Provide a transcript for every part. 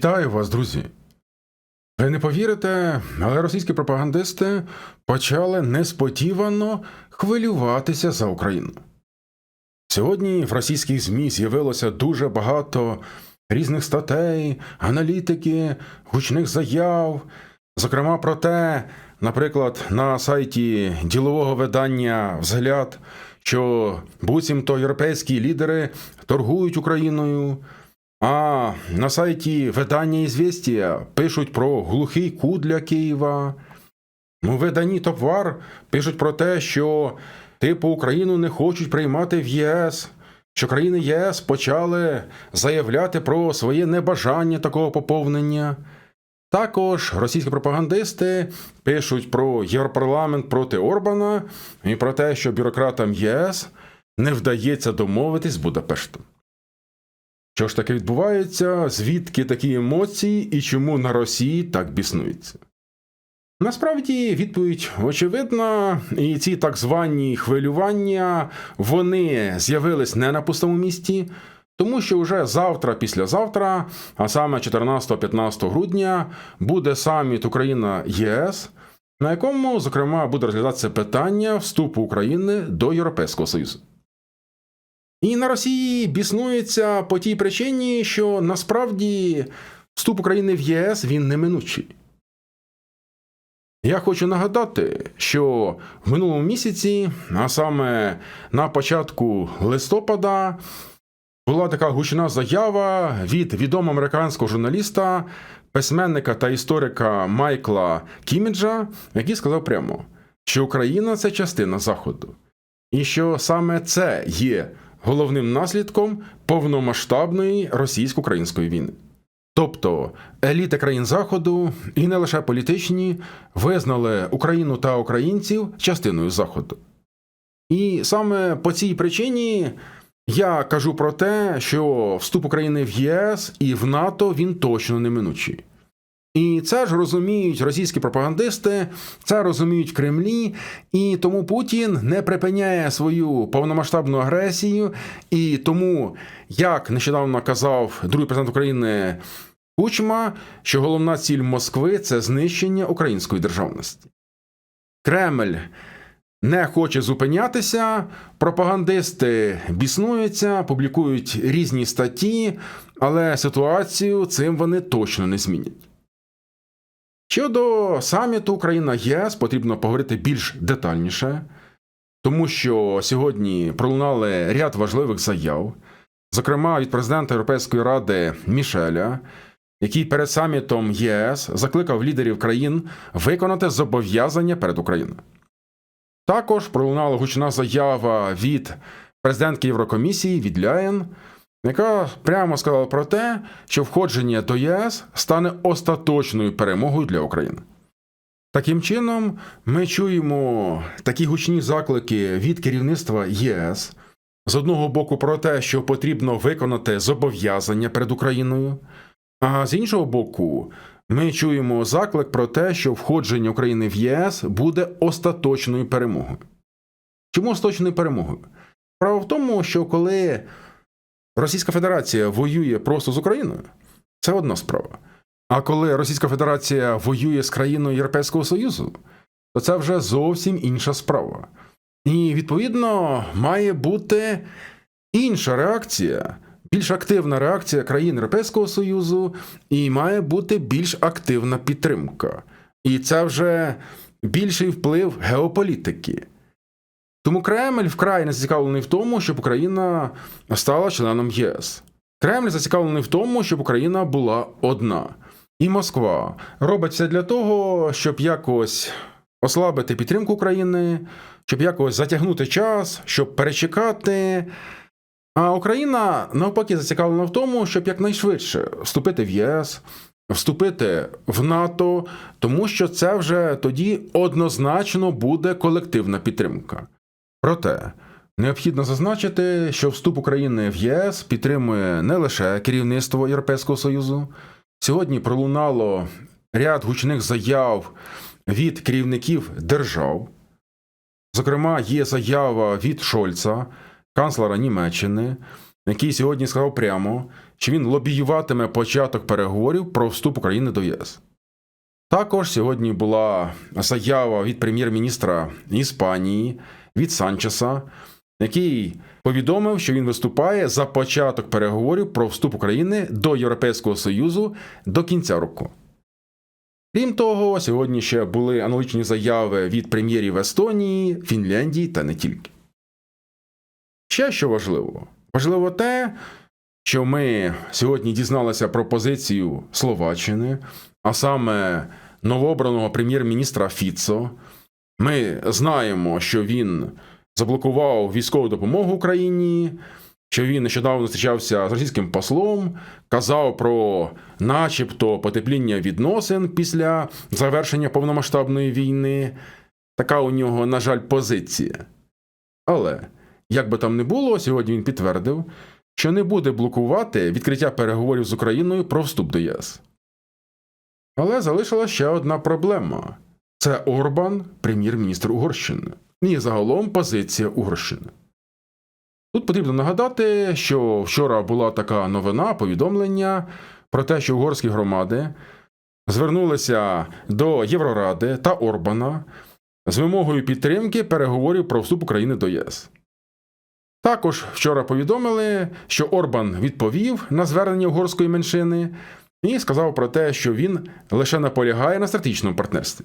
Вітаю вас, друзі! Ви не повірите, але російські пропагандисти почали несподівано хвилюватися за Україну. Сьогодні в російських ЗМІ з'явилося дуже багато різних статей, аналітики, гучних заяв, зокрема про те, наприклад, на сайті ділового видання Взгляд, що буцімто європейські лідери торгують Україною. А на сайті видання «Ізвєстія» пишуть про глухий кут для Києва. У виданні Топвар пишуть про те, що типу Україну не хочуть приймати в ЄС, що країни ЄС почали заявляти про своє небажання такого поповнення. Також російські пропагандисти пишуть про Європарламент проти Орбана і про те, що бюрократам ЄС не вдається домовитись з Будапештом. Що ж таке відбувається, звідки такі емоції і чому на Росії так біснується? Насправді відповідь очевидна, і ці так звані хвилювання вони з'явились не на пустому місці, тому що вже завтра, післязавтра, а саме 14-15 грудня, буде саміт Україна ЄС, на якому, зокрема, буде розглядатися питання вступу України до Європейського Союзу. І на Росії біснується по тій причині, що насправді вступ України в ЄС він неминучий. Я хочу нагадати, що в минулому місяці, а саме на початку листопада, була така гучна заява від відомого американського журналіста, письменника та історика Майкла Кіміджа, який сказав прямо, що Україна це частина Заходу, і що саме це є головним наслідком повномасштабної російсько-української війни. Тобто еліти країн Заходу і не лише політичні визнали Україну та українців частиною Заходу. І саме по цій причині я кажу про те, що вступ України в ЄС і в НАТО він точно неминучий. І це ж розуміють російські пропагандисти, це розуміють в Кремлі, і тому Путін не припиняє свою повномасштабну агресію. І тому, як нещодавно казав другий президент України Кучма, що головна ціль Москви це знищення української державності. Кремль не хоче зупинятися, пропагандисти біснуються, публікують різні статті, але ситуацію цим вони точно не змінять. Щодо саміту Україна ЄС потрібно поговорити більш детальніше, тому що сьогодні пролунали ряд важливих заяв, зокрема від президента Європейської ради Мішеля, який перед самітом ЄС закликав лідерів країн виконати зобов'язання перед Україною. Також пролунала гучна заява від президентки Єврокомісії від Ляєн, яка прямо сказала про те, що входження до ЄС стане остаточною перемогою для України. Таким чином, ми чуємо такі гучні заклики від керівництва ЄС з одного боку про те, що потрібно виконати зобов'язання перед Україною, а з іншого боку, ми чуємо заклик про те, що входження України в ЄС буде остаточною перемогою. Чому остаточною перемогою? Справа в тому, що коли Російська Федерація воює просто з Україною, це одна справа. А коли Російська Федерація воює з країною Європейського Союзу, то це вже зовсім інша справа. І, відповідно, має бути інша реакція, більш активна реакція країн Європейського Союзу, і має бути більш активна підтримка. І це вже більший вплив геополітики. Тому Кремль вкрай не зацікавлений в тому, щоб Україна стала членом ЄС. Кремль зацікавлений в тому, щоб Україна була одна. І Москва робить все для того, щоб якось ослабити підтримку України, щоб якось затягнути час, щоб перечекати. А Україна навпаки зацікавлена в тому, щоб якнайшвидше вступити в ЄС, вступити в НАТО, тому що це вже тоді однозначно буде колективна підтримка. Проте необхідно зазначити, що вступ України в ЄС підтримує не лише керівництво Європейського Союзу. Сьогодні пролунало ряд гучних заяв від керівників держав. Зокрема, є заява від Шольца, канцлера Німеччини, який сьогодні сказав прямо, що він лобіюватиме початок переговорів про вступ України до ЄС. Також сьогодні була заява від прем'єр-міністра Іспанії від Санчеса, який повідомив, що він виступає за початок переговорів про вступ України до Європейського Союзу до кінця року. Крім того, сьогодні ще були аналогічні заяви від прем'єрів Естонії, Фінляндії та не тільки. Ще що важливо? Важливо те, що ми сьогодні дізналися про позицію Словаччини, а саме новообраного прем'єр-міністра Фіцо. Ми знаємо, що він заблокував військову допомогу Україні, що він нещодавно зустрічався з російським послом, казав про начебто потепління відносин після завершення повномасштабної війни. Така у нього, на жаль, позиція. Але, як би там не було, сьогодні він підтвердив, що не буде блокувати відкриття переговорів з Україною про вступ до ЄС. Але залишила ще одна проблема це Орбан, прем'єр-міністр Угорщини, і загалом позиція Угорщини. Тут потрібно нагадати, що вчора була така новина, повідомлення про те, що угорські громади звернулися до Євроради та Орбана з вимогою підтримки переговорів про вступ України до ЄС. Також вчора повідомили, що Орбан відповів на звернення угорської меншини і сказав про те, що він лише наполягає на стратегічному партнерстві.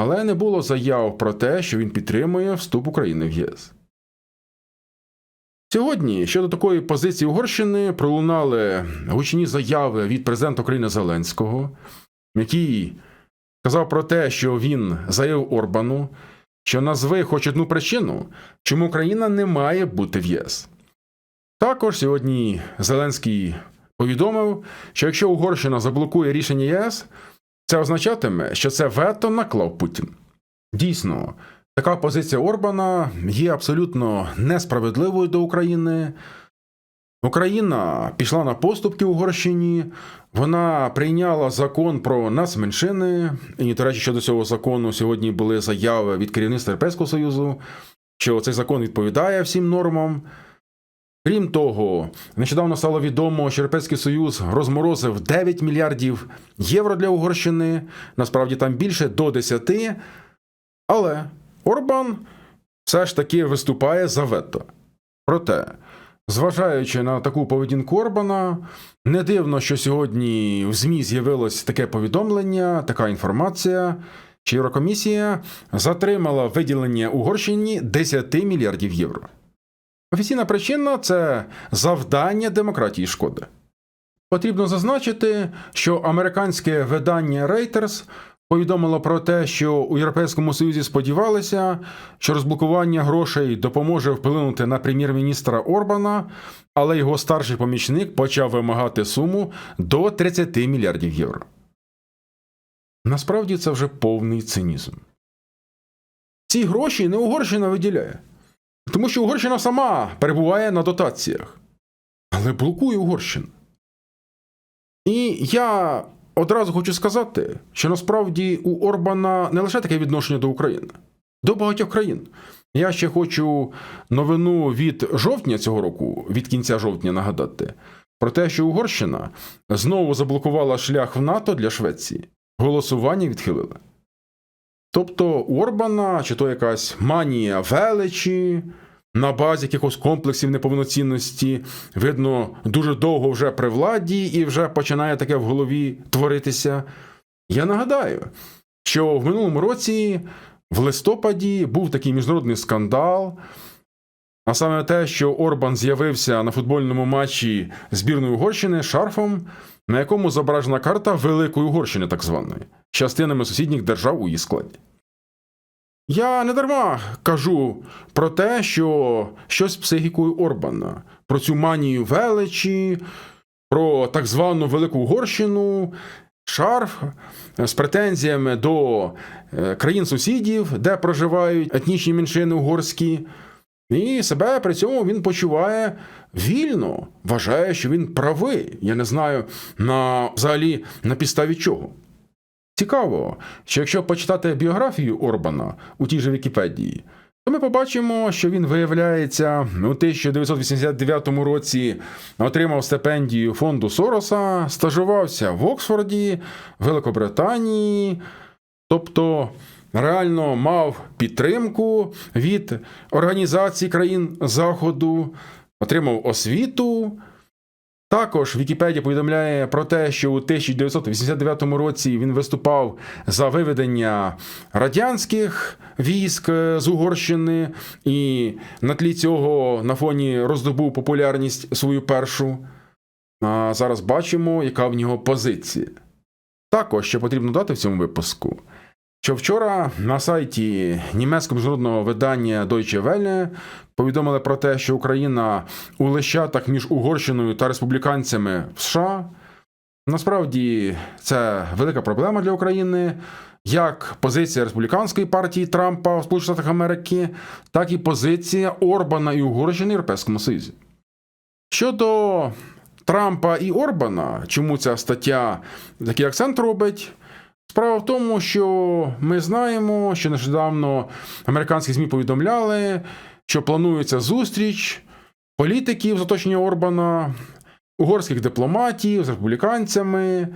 Але не було заяв про те, що він підтримує вступ України в ЄС. Сьогодні щодо такої позиції Угорщини пролунали гучні заяви від президента України Зеленського, який сказав про те, що він заявив Орбану, що назви хоч одну причину, чому Україна не має бути в ЄС. Також сьогодні Зеленський повідомив, що якщо Угорщина заблокує рішення ЄС, це означатиме, що це вето наклав Путін. Дійсно, така позиція Орбана є абсолютно несправедливою до України. Україна пішла на поступки Угорщині, вона прийняла закон про нацменшини. І, до речі, щодо цього закону сьогодні були заяви від керівництва Європейського Союзу, що цей закон відповідає всім нормам. Крім того, нещодавно стало відомо, що Європейський Союз розморозив 9 мільярдів євро для Угорщини, насправді там більше до 10. Але Орбан все ж таки виступає за вето. Проте, зважаючи на таку поведінку Орбана, не дивно, що сьогодні в ЗМІ з'явилось таке повідомлення, така інформація, що Єврокомісія затримала виділення Угорщині 10 мільярдів євро. Офіційна причина це завдання демократії шкоди. Потрібно зазначити, що американське видання Reuters повідомило про те, що у Європейському Союзі сподівалися, що розблокування грошей допоможе вплинути на прем'єр-міністра Орбана, але його старший помічник почав вимагати суму до 30 мільярдів євро. Насправді це вже повний цинізм. Ці гроші не Угорщина виділяє. Тому що Угорщина сама перебуває на дотаціях, але блокує Угорщину. І я одразу хочу сказати, що насправді у Орбана не лише таке відношення до України, до багатьох країн. Я ще хочу новину від жовтня цього року, від кінця жовтня нагадати, про те, що Угорщина знову заблокувала шлях в НАТО для Швеції. Голосування відхилили. Тобто Орбана, чи то якась манія величі на базі якихось комплексів неповноцінності, видно, дуже довго вже при владі і вже починає таке в голові творитися. Я нагадаю, що в минулому році, в листопаді, був такий міжнародний скандал. А саме те, що Орбан з'явився на футбольному матчі збірної Угорщини шарфом, на якому зображена карта Великої Угорщини, так званої, частинами сусідніх держав у її складі. Я не дарма кажу про те, що щось психікою Орбана, про цю манію величі, про так звану Велику Угорщину, шарф з претензіями до е, країн-сусідів, де проживають етнічні меншини угорські. І себе при цьому він почуває вільно, вважає, що він правий. Я не знаю на взагалі на підставі чого. Цікаво, що якщо почитати біографію Орбана у тій же Вікіпедії, то ми побачимо, що він виявляється у 1989 році отримав стипендію фонду Сороса, стажувався в Оксфорді, Великобританії, тобто реально мав підтримку від організацій країн Заходу, отримав освіту. Також Вікіпедія повідомляє про те, що у 1989 році він виступав за виведення радянських військ з Угорщини, і на тлі цього на фоні роздобув популярність свою першу. А зараз бачимо, яка в нього позиція. Також ще потрібно дати в цьому випуску, що вчора на сайті німецького міжнародного видання Deutsche Welle повідомили про те, що Україна у лещатах між Угорщиною та республіканцями в США. Насправді це велика проблема для України, як позиція республіканської партії Трампа в Сполучених Штатах Америки, так і позиція Орбана і Угорщини в Європейському Союзі. Щодо Трампа і Орбана, чому ця стаття такий акцент робить? Справа в тому, що ми знаємо, що нещодавно американські ЗМІ повідомляли, що планується зустріч політиків з оточення Орбана, угорських дипломатів з республіканцями.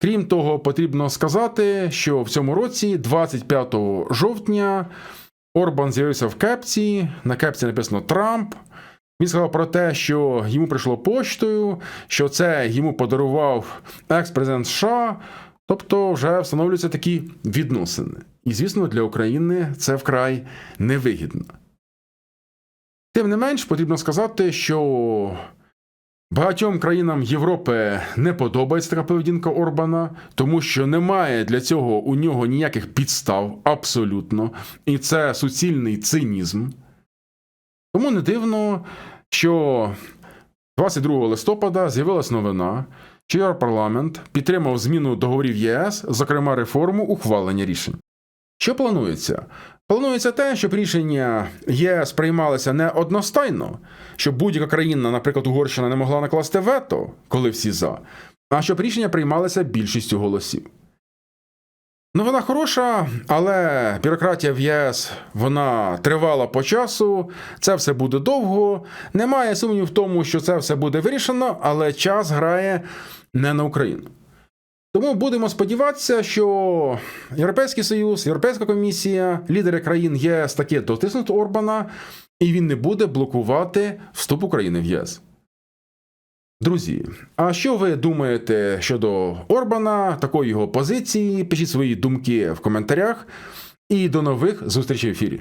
Крім того, потрібно сказати, що в цьому році, 25 жовтня, Орбан з'явився в кепці. На кепці написано Трамп. Він сказав про те, що йому прийшло поштою, що це йому подарував екс-президент США. Тобто вже встановлюються такі відносини. І, звісно, для України це вкрай невигідно. Тим не менш, потрібно сказати, що багатьом країнам Європи не подобається така поведінка Орбана, тому що немає для цього у нього ніяких підстав абсолютно, і це суцільний цинізм. Тому не дивно, що 22 листопада з'явилась новина, що Європарламент підтримав зміну договорів ЄС, зокрема реформу ухвалення рішень. Що планується? Планується те, щоб рішення ЄС приймалися не одностайно, щоб будь-яка країна, наприклад, Угорщина, не могла накласти вето, коли всі за, а щоб рішення приймалися більшістю голосів. Ну, вона хороша, але бюрократія в ЄС вона тривала по часу, це все буде довго. Немає сумнівів в тому, що це все буде вирішено, але час грає не на Україну. Тому будемо сподіватися, що Європейський Союз, Європейська комісія, лідери країн ЄС таки дотиснуть Орбана, і він не буде блокувати вступ України в ЄС. Друзі, а що ви думаєте щодо Орбана, такої його позиції? Пишіть свої думки в коментарях. І до нових зустрічей в ефірі.